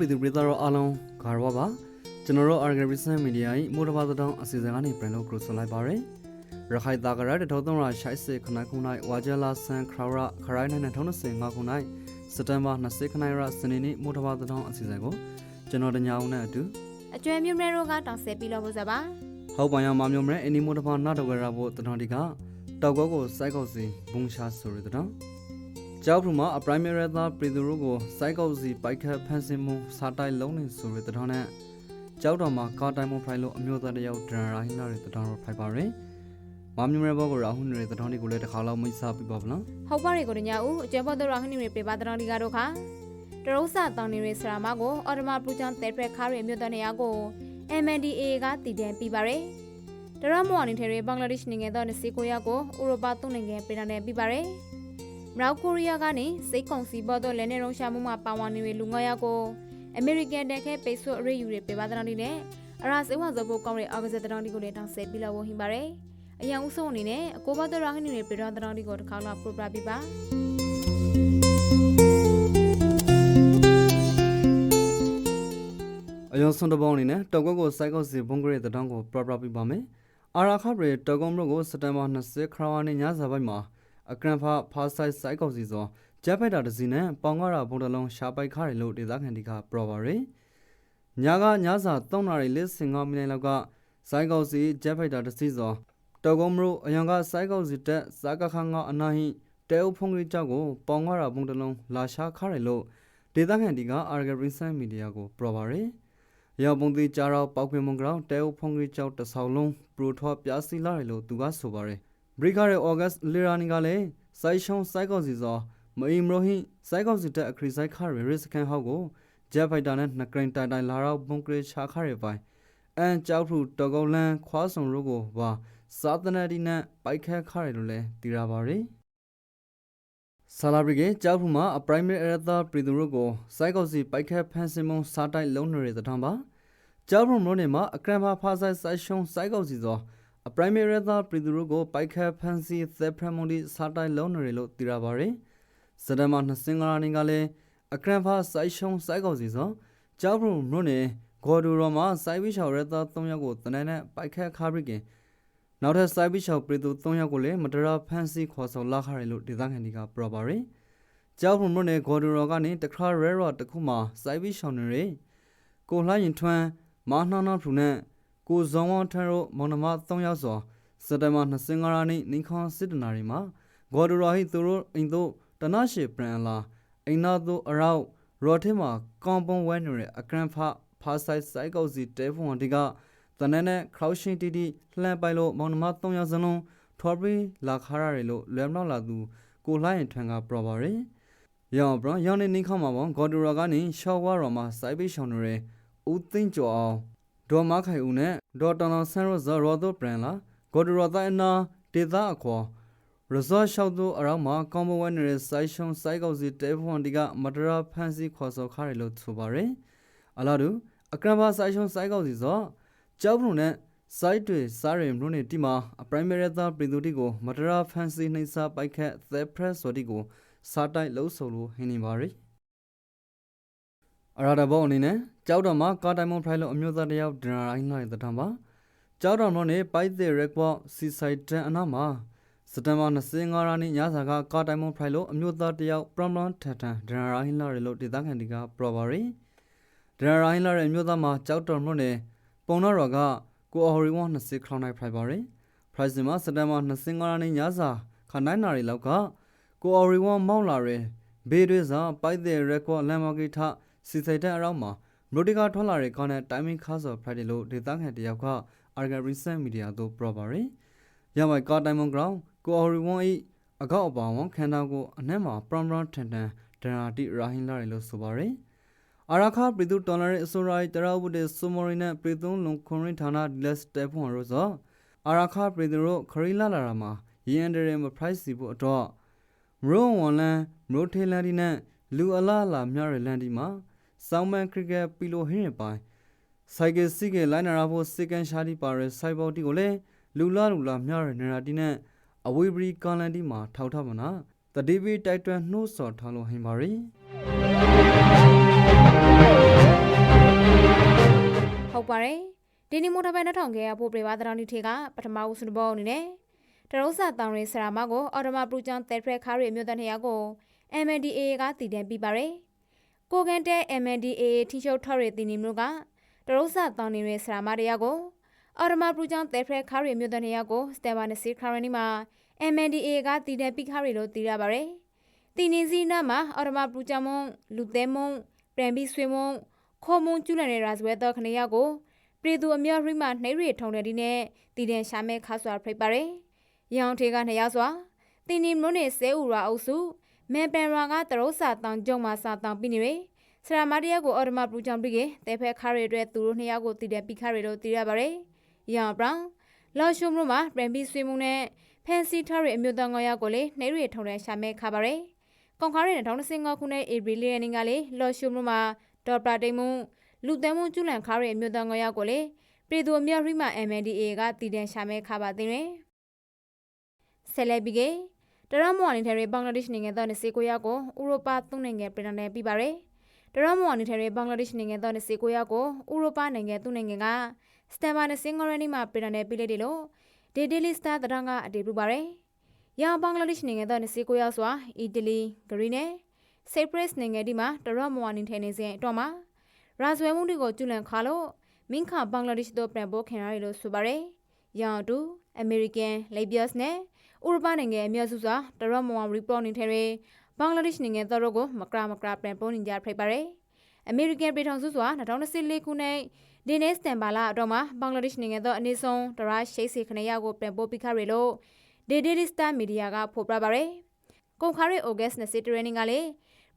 ပြည်သူပြည်သားတို့အားလုံးဂါရဝပါကျွန်တော်တို့ Argent Recent Media ၏မိုးတဘာသတောင်းအစီအစဉ်ကနေပြန်လို့ကြိုဆိုလိုက်ပါရယ်ရခိုင်တာကရတဲ့ထောသုံးရရှိုက်စစ်ခနိုင်ခုနိုင်ဝါဂျလာဆန်ခရရခရိုင်းနိုင်2025ခုနိုင်စက်တင်ဘာ20ခနိုင်ရစနေနေ့မိုးတဘာသတောင်းအစီအစဉ်ကိုကျွန်တော်တညာအောင်နဲ့အတူအကျွဲမြုံရဲတို့ကတောင်ဆက်ပြီးလို့ဖို့စပါဟုတ်ပါရမမျိုးမရဲ့အနီမိုးတဘာနာတော့ကြရဖို့တတော်ဒီကတောက်ကောကိုစိုက်ကောက်စီဘုံရှာဆိုရတဲ့တောင်း ကျောက်ဖူမှာအပရိုင်မရီသားပြည်သူတို့ကိုစိုက်ကောက်စီပိုက်ခတ်ဖန်ဆင်းမှုစားတိုက်လုံးနေဆိုရတဲ့တောင်းနဲ့ကျောက်တော်မှာကာတိုင်းမွန်ဖိုင်လို့အမျိုးသားတစ်ယောက်ဒရန်ရိုင်းလာတဲ့တတော်ဖိုင်ပါရယ်။မာမျိုးရဲဘောကိုရာဟုန်ရဲတတော်လေးကိုလည်းတစ်ခါလောက်မိတ်ဆက်ပြပါဗလားဟုတ်ပါရေကိုညဦးအကျွဲဘောတို့ရဟနိမေပြပါတတော်ဒီကတော့ခါတရုတ်စာတောင်းနေရဆရာမကိုအော်တမပလူချန်တဲဖရက်ခါရမြို့တော်နေရာကို MNDA ကတည်တယ်ပြီးပါရယ်တရမော်အနေထဲဘင်္ဂလားဒေ့ရှ်နိုင်ငံတော်နေစီကိုရကိုဥရောပသုံးနိုင်ငံပြည်နယ်ပြီးပါရယ် မြောက်ကိုရီးယားကနေစိတ်ကုံစီဘောတော့လည်းနေရုံရှာမှုမှာပါဝင်နေလူငါရကိုအမေရိကန်တက်ခဲပိတ်ဆို့အရေးယူရပြပါတတော်ဒီနဲ့အရာစေဝါဇဘိုကောင်းတဲ့အော်ဂဇက်တတော်ဒီကိုလည်းတောင်းဆက်ပြီးလို့ဟင်ပါရယ်အရန်ဦးဆုံးအနေနဲ့အကိုဘတော်ရဟနိမေပြတော်တတော်ဒီကိုတစ်ခါလောက်ပရိုပရာပြပါ။အယောစွန်တပေါင်းအနေနဲ့တောက်ကောကိုစိုက်ကောက်စီဘုံကရဲတတော်ကိုပရပရပြပါမယ်။အာရာခဘရဲတောက်ကောမလို့ကိုစက်တဘာ20ခရဝါနေညစာပိုင်းမှာ အကရန်ဖာဖာဆိုင်စိုက်ကောက်စီဆိုဂျက်ဖိုက်တာတစ်စီနဲ့ပေါင်ကားရာဘုံတလုံးရှာပိုက်ခါရလို့ဒေသခံတွေကပရပါရယ်။ညကညစာ3နာရီ55မိနစ်လောက်ကစိုက်ကောက်စီဂျက်ဖိုက်တာတစ်စီဆိုတောက်ကောမလို့အယောင်ကစိုက်ကောက်စီတက်ဇာကခန်းကအနာဟိတဲအုပ်ဖုံးကြီးကြောက်ကိုပေါင်ကားရာဘုံတလုံးလာရှာခါရလို့ဒေသခံတွေကအာဂရီဆန်မီဒီယာကိုပရပါရယ်။ရောက်ပုံသေးကြတော့ပောက်ခွင်မုံကောင်တဲအုပ်ဖုံကြီးကြောက်တဆောက်လုံးပရိုထောပြားစီလာတယ်လို့သူကဆိုပါတယ် ဘရိကာရဲ့ဩဂတ်လီရာနီကလည်းစိုက်ရှုံးစိုက်ကောက်စီစောမအီမရိုဟိစိုက်ကောက်စီတက်အခရီစိုက်ခါရရစ်ကန်ဟောက်ကိုဂျက်ဖိုက်တာနဲ့နကရင်တိုင်တိုင်လာတော့ဘုံကရရှာခါရပိုင်အန်ကြောက်ထူတော်ကောလန်ခွားစုံရုပ်ကိုပါစာသနာဒီနဲ့ပိုက်ခတ်ခါရလို့လဲတည်ရပါတယ်ဆာလာဘရီကကြောက်ဖူမှာအပရိုင်မရီအရသာပြည်သူတို့ကိုစိုက်ကောက်စီပိုက်ခတ်ဖန်ဆင်းမုံစားတိုက်လုံးနေတဲ့တထောင်ပါကျောက်ဖုံမိုးနေမှာအကရန်ပါဖာဆိုင်ဆိုင်ရှုံစိုက်ကောက်စီသော အပရိုင်မရီသာပြည်သူတို့ကိုပိုက်ခတ်ဖန်စီသက်ဖရမွန်ဒီစားတိုင်းလုံးနေလို့တည်ရပါရယ်စဒမ25ရာနေကလည်းအကရန်ဖာဆိုင်ရှုံစိုက်ကောက်စီသောကျောက်ဖုံမိုးနေဂေါ်ဒူရောမှာစိုက်ပြီးချော်ရသာ3ယောက်ကိုတနင်္လာပိုက်ခတ်ခါပရိကင်နောက်ထပ်စိုက်ပြီးချော်ပြည်သူ3ယောက်ကိုလည်းမတရာဖန်စီခေါ်ဆောင်လာခရလို့ဒေသခံတွေကပြောပါရယ်ကျောက်ဖုံမိုးနေဂေါ်ဒူရောကနေတခါရဲရောတခုမှစိုက်ပြီးချော်နေရယ်ကိုလှရင်ထွန်းမာနှောင်းနှောင်းဖူနဲ့ ကိုဇောင်းဝထန်တို့မောင်နှမ3ယောက်စွာစက်တဘာ25ရက်နေ့နင်းခွန်စစ်တနာရီမှာဂေါ်ဒူရာဟီသူတို့အိမ်တို့တနရှိပရန်လာအိမ်နာတို့အရောက်ရော်ထင်းမှာကောင်ပွန်ဝဲနေတဲ့အကရန်ဖဖာဆိုင်ဆိုင်ကောက်စီတဲဖုန်ဒီကတနက်နဲ့ခရောက်ရှင်တီတီလှမ်းပိုက်လို့မောင်နှမ3ယောက်စလုံးထော်ပရီလာခါရရလို့လွယ်မတော့လာသူကိုလှိုင်းထွန်းကပရောပါရယ်ရောင်ဘရရောင်နေနင်းခေါမှာပေါ့ဂေါ်ဒူရာကနေရှော့ဝါရော်မှာစိုက်ပေးရှောင်းနေဦးသိန်းကျော်အောင် ဒေါ်မခိုင်ဦးနဲ့ဒေါ်တန်တော်ဆန်ရောဇာရော်ဒိုပရန်လာဂေါ်ဒရော်တိုင်းနာဒေသအခေါ်ရဇော့ရှောက်တို့အရောက်မှာကောင်းမဝဲနေတဲ့စိုက်ရှုံစိုက်ကောက်စီတဲဖွန်ဒီကမတရာဖန်စီခေါ်စော်ခါရလို့ဆိုပါရယ်အလားတူအကရဘာစိုက်ရှုံစိုက်ကောက်စီစောကြောက်ဖုန်နဲ့စိုက်တွေစားရမလို့နေဒီမှာအပရိုင်မရီသာပြည်သူတီကိုမတရာဖန်စီနှိမ့်စာပိုက်ခက်သဲပရက်ဆိုတီကိုစားတိုက်လှုပ်ဆိုလို့ဟင်းနေပါရယ်အရာတဘောအနေနဲ့ ကျောက်တော်မှာကာတိုင်မွန်ဖရိုင်လို့အမျိုးသားတယောက်ဒနာရိုင်းလာတဲ့တံပါကျောက်တော်မြို့နယ်ပိုက်တဲ့ရက်ကွာစီဆိုင်တန်အနာမှာစက်တဘာ25ရက်နေ့ညစာကကာတိုင်မွန်ဖရိုင်လို့အမျိုးသားတယောက်ပရမလန်ထန်ထန်ဒနာရိုင်းလာတယ်လို့ဒေသခံတွေကပရောပါရီဒနာရိုင်းလာတဲ့အမျိုးသားမှာကျောက်တော်မြို့နယ်ပုံတော်တော်ကကိုအော်ရီဝမ်20ခလောင်းနိုင်ဖရိုင်ပါရီဖရိုင်စင်မှာစက်တဘာ25ရက်နေ့ညစာခနိုင်နာရီလောက်ကကိုအော်ရီဝမ်မောက်လာတဲ့ဘေးတွေစာပိုက်တဲ့ရက်ကွာလမ်းမကြီးထစီဆိုင်တန်အရောက်မှာမ ရိုဒီကာထွက်လာတဲ့ကောင်းတဲ့တိုင်းမင်းခါဆော်ဖရိုက်တယ်လို့ဒေသခံတယောက်ကအာဂရီဆန်မီဒီယာတို့ပြောပါရယ်။ရမိုင်ကာတိုင်းမွန်ဂရောင်းကိုအော်ရီဝွန်ဤအကောက်အပါဝန်ခန္ဓာကိုအနက်မှာပရမ်ပရမ်ထန်ထန်ဒရာတိရာဟင်လာတယ်လို့ဆိုပါရယ်။အာရခါပြည်သူတော်လာရဲ့အစိုးရတရာဝတ်တဲ့ဆိုမိုရီနဲ့ပြည်သူလုံခွန်ရင်ဌာနဒီလက်စတဲဖွန်ရောစောအာရခါပြည်သူတို့ခရီလာလာတာမှာရန်ဒရဲမပရိုက်စီဖို့တော့မရိုဝန်လန်မရိုထေလန်ဒီနဲ့လူအလားအလာမြရလန်ဒီမှာ ဆောင်းမန်ခရစ်ကက်ပီလိုဟင်းရပိုင်ဆိုင်ကယ်စီကယ်လိုင်းနာရာဖို့စေကန်ရှာတီပါရစိုက်ဘော်တီကိုလည်းလူလာလူလာမြရနေရာတီနဲ့အဝေးပရီကန်လန်တီမှာထောက်ထားမနာတတိပီတိုက်တွန်းနှိုးဆော်ထားလို့ဟင်ပါရီဟုတ်ပါတယ်ဒီနေ့မိုးထပိုင်2000ခဲရဖို့ပြပါတရောင်းဒီထေကပထမဦးစုဘောအနေနဲ့တရုံးစာတောင်ရင်းဆရာမကိုအော်တိုမပရူချန်တဲဖရက်ခါရီအမျိုးသားနေရာကို MNDAA ကတည်တံပြပါတယ် ကိုကန်တဲ့ MNDAA ထီချုပ်ထော်ရည်တင်နီမျိုးကတရုံးစာတောင်ရင်းဆရာမတရားကိုအော်တိုမပရူချန်တဲဖရက်ခါရီအမျိုးသားနေရာကိုစတေဘာနစီခါရနီမှာ MNDAA ကတည်တံပြခါရီလို့တည်ရပါတယ်တင်နေစီနာမှာအော်တိုမပရူချန်မုံလူသဲမုံပြန်ပြီးဆွေမုံခေါ်မုံကျူလန်တဲ့ရာဇဝဲတော့ခနေရကိုပြည်သူအမျိုးရိမနှိရိထုံတဲ့ဒီနဲ့တည်တဲ့ရှာမဲခါစွာဖိတ်ပါတယ်။ရောင်ထေကနှစ်ယောက်စွာတင်နီမလို့နေဆဲဥရာအုပ်စု မဲပန်ရာကတရုတ်စာတောင်ကျုံမှာစာတောင်ပြီးနေရဆရာမတရားကိုအော်ဒမပူချောင်ပြီးကတဲဖက်ခါရီအတွက်သူတို့နှစ်ယောက်ကိုတည်တဲ့ပိခါရီတို့တည်ရပါတယ်။ရောင်ဘရောင်လော်ရှုံလို့မှာပြန်ပြီးဆွေးမှုနဲ့ဖန်စီထားရဲ့အမျိုးသားငေါ်ယောက်ကိုလေနှိရိထုံတဲ့ရှာမဲခါပါတယ်။ကောင်ခါရီ2015ခုနှစ်ဧပြီလရက်နေ့ကလေလော်ရှုံလို့မှာဒေါ်ပရာတိန်မုံလူသန်းမွန်ကျူလန်ခါရဲ့အမျိုးသားငေါ်ယောက်ကိုလေပြည်သူအများရိမ MNDA ကတည်တဲ့ရှာမဲခါပါတင်ရယ်ဆယ်လက်ပြီးက တရမော်အနေနဲ့ဘင်္ဂလားဒေ့ရှ်နိုင်ငံသားနဲ့စေကိုရောက်ကိုဥရောပသုံးနိုင်ငံပြည်ထောင်နဲ့ပြပါရယ်တရမော်အနေနဲ့ဘင်္ဂလားဒေ့ရှ်နိုင်ငံသားနဲ့စေကိုရောက်ကိုဥရောပနိုင်ငံသူ့နိုင်ငံကစတန်ဘာနဲ့စင်ဂေါရနီမှာပြည်ထောင်နဲ့ပြလိုက်တယ်လို့ဒေဒေလီစတာတရန်ကအတေပြပါရယ်ရန်ဘင်္ဂလားဒေ့ရှ်နိုင်ငံသားနဲ့စေကိုရောက်စွာအီတလီဂရီနဲ့ဆေပရစ်နိုင်ငံဒီမှာတရမော်အနေနဲ့နေစဉ်တော့မှာရာဇဝဲမှုတွေကိုကျူလန်ခါလို့မင်းခဘင်္ဂလားဒေ့ရှ်တို့ပြန်ပို့ခင်ရတယ်လို့ဆိုပါရယ်။ရောင်တူအမေရိကန်လေဘီယပ်စ်နဲ့ ဥရောပနိုင်ငံအများစုစွာတရမွန်ရီပေါ်နေတဲ့တွေဘင်္ဂလားဒေ့ရှ်နိုင်ငံတို့ကိုမကရမကရပြန်ပို့နေကြဖိတ်ပါရယ်။အမေရိကန်ပြည်ထောင်စုစွာ2014ခုနှစ်ဒီနေ့စတန်ဘာလာတော့မှာဘင်္ဂလားဒေ့ရှ်နိုင်ငံတို့အနည်းဆုံးတရာရှိစီခဏရကိုပြန်ပို့ပြီးခရလို့ဒေဒေလီစတာမီဒီယာကဖော်ပြပါရယ်။ကုန်ခါရီဩဂတ်စ်နဲ့စစ်တရင်းကလေ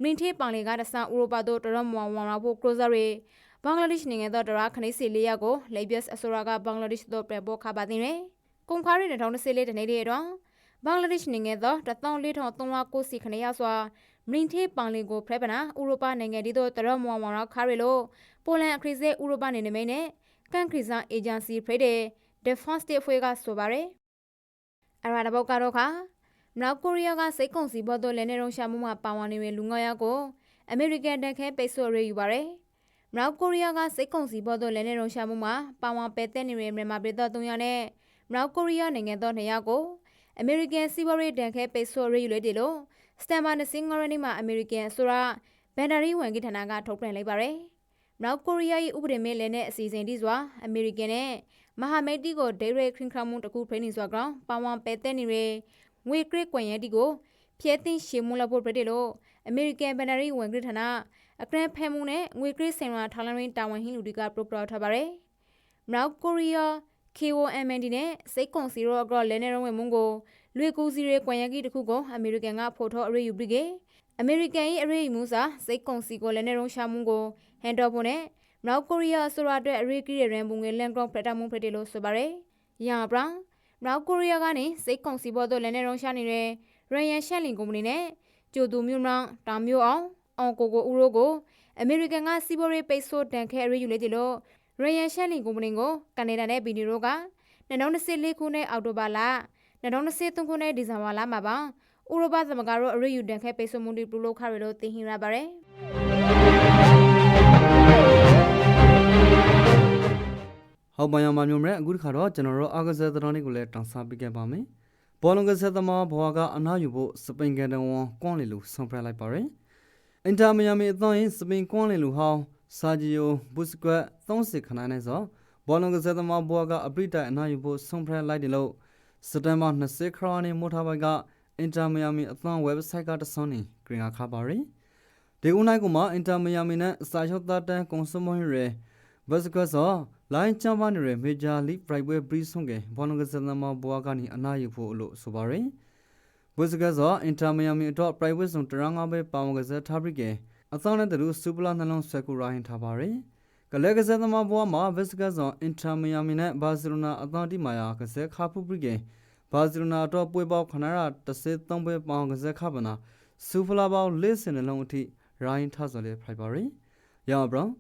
မင်းထေးပန်လေကတဆန်ဥရောပတို့တရမွန်ဝမ်ရာဖို့ကရိုဇာရီဘင်္ဂလားဒေ့ရှ်နိုင်ငံသားဒရာခနိစီလေးယောက်ကိုလေဘီယပ်အဆိုရာကဘင်္ဂလားဒေ့ရှ်တို့ပြပို့ခပါတင်ရယ်။ကုန်ခါရီ2014တနေ့တည်းတော့ ဘင်္ဂလားဒေ့ရှ်နိုင်ငံသား14390စီခဏရစွာမင်းသေးပန်လင်ကိုဖရပနာဥရောပနိုင်ငံဒီတို့တရမွန်ဝါရာခါရီလိုပိုလန်အခရီးစေဥရောပနိုင်ငံမဲနဲ့ကန်ခရီဇန်အေဂျင်စီဖရတဲ့ Defense State ဖွဲ့ကဆိုပါရယ်။အရာတဘောက်ကတော့ခါမနောက်ကိုရီးယားကစိတ်ကုံစီဘော့တို့လည်းနေရုံရှာမှုမှာပါဝင်နေတဲ့လူငါယောက်ကိုအမေရိကန်တန်ခဲပိတ်ဆို့ရေးယူပါရယ်။မြောက်ကိုရီးယားကစိတ်ကုံစီဘော့တို့လည်းနေရုံရှာမှုမှာပါဝင်ပယ်တဲ့နေတဲ့မြန်မာပြည်တော်၃ယောက်နဲ့မြောက်ကိုရီးယားနိုင်ငံတော်၂ယောက်ကို အမေရိကန်စီးပွားရေးတန်ခဲပိတ်ဆို့ရေးယူလိုက်တယ်လို့စတန်ဘာနစင်ဂရနီမှာအမေရိကန်ဆိုရာဘန်ဒါရီဝန်ကြီးဌာနကထုတ်ပြန်လိုက်ပါတယ်။မြောက်ကိုရီးယားရဲ့ဥပဒေမဲ့လည်းနဲ့အစီအစဉ်တိစွာအမေရိကန်နဲ့မဟာမိတ်တီကိုဒေးရဲခရင်ခရမှုတကူဖိနေစွာကောင်ပါဝန်ပယ်တဲ့နေတဲ့ငွေကရစ်ကွန်ရက်တီကိုဖျဲသိမ်းရှေမှုလဖို့ပြတဲ့လို့အမေရိကန်ဘန်ဒါရီဝန်ကြီးဌာနအကရန်ဖဲမှုနဲ့ငွေကရစ်စင်ရာထောင်လရင်းတာဝန်ဟင်းလူတွေကပရိုပရာထားပါတယ်။မြောက်ကိုရီးယား KOMND နဲ့စိတ်ကွန်စီရောအကောလဲနေရုံးဝင်မှုကိုလွေကူစီရဲကွန်ရက်ကြီးတစ်ခုကိုအမေရိကန်ကဖော်ထုတ်အရေးယူပြီးကအမေရိကန်၏အရေးယူမှုစာစိတ်ကွန်စီကိုလဲနေရုံးရှာမှုကိုဟန်တော်ဖို့နဲ့မြောက်ကိုရီးယားဆိုရအတွက်အရေးကြီးတဲ့ရန်ပုံငွေလန်ကောင်ဖရက်တာမှုဖရက်တယ်လို့ဆိုပါတယ်။ရာဘရောင်မြောက်ကိုရီးယားကနေစိတ်ကွန်စီဘော်တို့လဲနေရုံးရှာနေတဲ့ရန်ယန်ရှက်လင်ကုမ္ပဏီနဲ့ကျိုတူမျိုးမောင်တောင်မျိုးအောင်အောင်ကိုကိုဦးရိုးကိုအမေရိကန်ကစီဘော်ရေးပိတ်ဆို့တန်ခဲအရေးယူလိုက်တယ်လို့ ရန်ယန်ရှက်လင်ကုမ္ပဏီကိုကနေဒါနဲ့ဘီနီရိုက2024ခုနှစ်အောက်တိုဘာလ2023ခုနှစ်ဒီဇင်ဘာလမှာပါဥရောပသမဂ္ဂတို့အရေးယူတန်ခဲပိတ်ဆို့မှုတွေပြုလုပ်ခရလို့သိဟင်ရပါတယ်ဟောက်ပန်ရမှာမျိုးမရအခုတခါတော့ကျွန်တော်တို့အာဂဇက်သတော်လေးကိုလည်းတောင်းစားပေးခဲ့ပါမယ်။ဘောလုံးကစားသမားဘွာကအနားယူဖို့စပိန်ကန်တဝန်ကွန်လီလူဆောင်ဖရလိုက်ပါရယ်။အင်တာမီယာမီအသွင်စပိန်ကွန်လီလူဟောင်း ဆာဂျီယိုဘုစကွတ်30ခဏနဲ့ဆိုဘောလုံးကစားသမားဘွာကအပရိတိုင်အနားယူဖို့ဆောင်ဖရလိုက်တယ်လို့စက်တင်ဘာ20ခရနီမိုထားဘိုက်ကအင်တာမီယာမီအသွင် website ကတဆုံးနေဂရင်ခါပါရယ်။ဒီဦးနိုင်ကမှအင်တာမီယာမီနဲ့စာချုပ်သားတန်းကွန်ဆူမာရဲဘတ်စကွတ်ဆိုလိုင်းချမ်းပါနေရမေဂျာလိပရိုက်ပွဲဘရီဆုံကေဘောလုံးကစားသမားဘွားကနေအနားယူဖို့လို့ဆိုပါရယ်ဘတ်စကွတ်ဆိုအင်တာမီယာမီတော့ပရိုက်ပွဲဆုံတရငါပဲပါမကစားထားပြီးကေ အသောနဲ့တူစူပလာနှလုံးဆွဲကူရိုင်းထားပါရယ်ကလဲကစားသမားဘွားမှာဘတ်စကွတ်ဆိုအင်တာမီယာမီနဲ့ဘာစီလိုနာအသောတိမာယာကစားခါဖူပြီးကေဘာစီလိုနာတော့ပွဲပေါက်ခဏရ33ပွဲပေါင်ကစားခပနာစူဖလာပေါလေးစင်နှလုံးအထိရိုင်းထားစော်လေဖိုက်ပါရယ်ရောင်ဘရောင်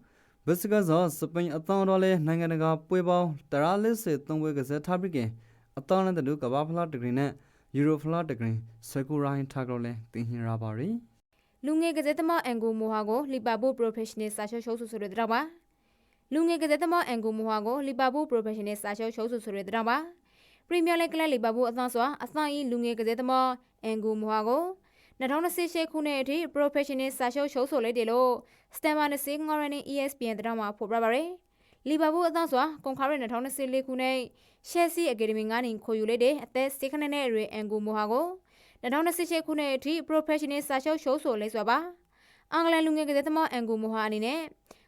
ဘစ်စကဇောစပိန်အတောင်းတော်လဲနိုင်ငံတကာပွဲပေါင်းတရာလစ်စေသုံးပွဲကစားထားပြီးခင်အတောင်းတဲ့တူကဘာဖလားတဂရီနဲ့ယူရိုဖလားတဂရီဆွဲကူရိုင်းထားကြလဲတင်ဟင်ရပါရီ လူငယ်ကစားသမားအန်ဂိုမိုဟာကိုလီဗာပူးပရိုဖက်ရှင်နယ်စာချုပ်ရှုပ်ဆိုဆိုတဲ့တော့ပါလူငယ်ကစားသမားအန်ဂူမူဟာကိုလီဗာပူးပရိုဖက်ရှင်နယ်စာချုပ်ချုပ်ဆိုဆိုတဲ့တောင်ပါပရီးမီးယားလိဂ်ကလပ်လီဗာပူးအသင်းစွာအသင်း၏လူငယ်ကစားသမားအန်ဂူမူဟာကို2028ခုနှစ်အထိ professional စာချုပ်ချုပ်ဆိုလိုက်တယ်လို့ Stammer နဲ့ Sing Ngoran နဲ့ ESPN တောင်မှာဖော်ပြပါရယ်လီဗာပူးအသင်းစွာကွန်ခါရဲ2024ခုနှစ်ရှယ်ဆီအကယ်ဒမီကနေခေါ်ယူလိုက်တဲ့အသက်6ခနဲ့အရွယ်အန်ဂူမူဟာကို 2028ခုနှစ်အထိ professional စာချုပ်ချုပ်ဆိုလိုက်စွာပါအင်္ဂလန်လူငယ်ကစားသမားအန်ဂူမူဟာအနေနဲ့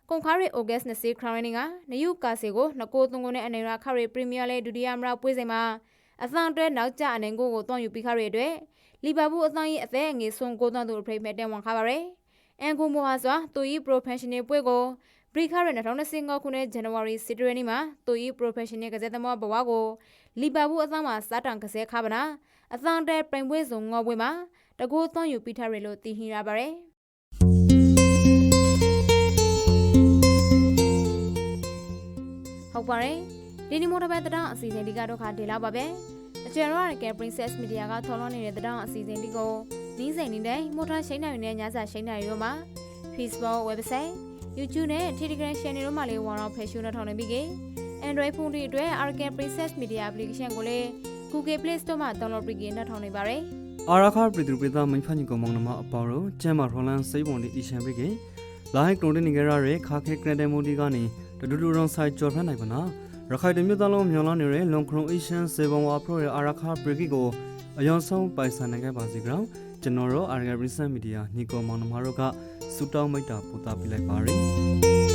ကွန်ခါရီအိုဂတ်စ်20ခရိုင်းနင်းကနယူကာစီကိုနကိုသွန်ကိုနဲ့အနေရာခရီပရီးမီးယားလိဒုတိယမရပွဲစဉ်မှာအသံအတွက်နောက်ကျအနေကိုကိုတွန်းယူပြီးခရီအတွက်လီဗာပူးအသင်း၏အသက်အငယ်ဆုံးကိုသွန်သူအဖိတ်မဲ့တဲဝန်ခါပါရယ်အန်ဂူမိုဟာစွာသူ၏ပရိုဖက်ရှင်နယ်ပွဲကိုဘရီခါရ2025ခုနှစ်ဇန်နဝါရီစစ်တရနေ့မှာသူ၏ပရိုဖက်ရှင်နယ်ကစားသမားဘဝကိုလီဗာပူးအသင်းမှာစားတန်ကစားခါပါနာ အသင်းတဲ့ပြိုင်ပွဲစုံငေါ်ပွဲမှာတကူသွန်ယူပြီးထားရလို့တည်ဟိရပါရယ်ဟုတ်ပါတယ်ဒီနီမိုတဘက်တတော်အစီအစဉ်ဒီကတော့ခါဒေလာပါပဲအကျယ်ရောရက Princess Media ကထော်လွှင့်နေတဲ့တတော်အစီအစဉ်ဒီကိုနီးစိန်နေတဲ့မိုတာရှိန်နိုင်တဲ့ညစာရှိန်နိုင်ရောမှာ Facebook website YouTube နဲ့ Telegram channel တို့မှာလည်းဝါတော့ဖယ်ရှုနှထောင်နေပြီကေ Android ဖုန်းတွေအတွက် Arcan Princess Media application ကိုလည်း Google Play Store မှာ download ပြီးကေနှထောင်နေပါတယ်အာရခပြည်သူပြည်သားမိဖန်ကြီးကောင်မောင်နှမအပေါရောကျမ်းမာထော်လန်စိတ်ပုံဒီအီရှန်ပိကေလာဟိကရိုတင်နေကြရတဲ့ခါခဲကရတဲ့မိုဒီကနေတတူတူရောင်ဆိုင်ကြော်ဖတ်နိုင်ပါနာရခိုင်တမျိုးသားလုံးမြော်လာနေတဲ့လွန်ခရုံအေရှန်စေဘွန်ဝါပရိုရဲ့အာရခပရီကီကိုအယွန်ဆုံးပိုင်ဆိုင်နိုင်ခဲ့ပါစီကြောင်းကျွန်တော်တို့အာရဂရီဆန်မီဒီယာညီကောင်မောင်နှမတို့ကစူတောင်းမိတ်တာပို့တာပြလိုက်ပါရယ်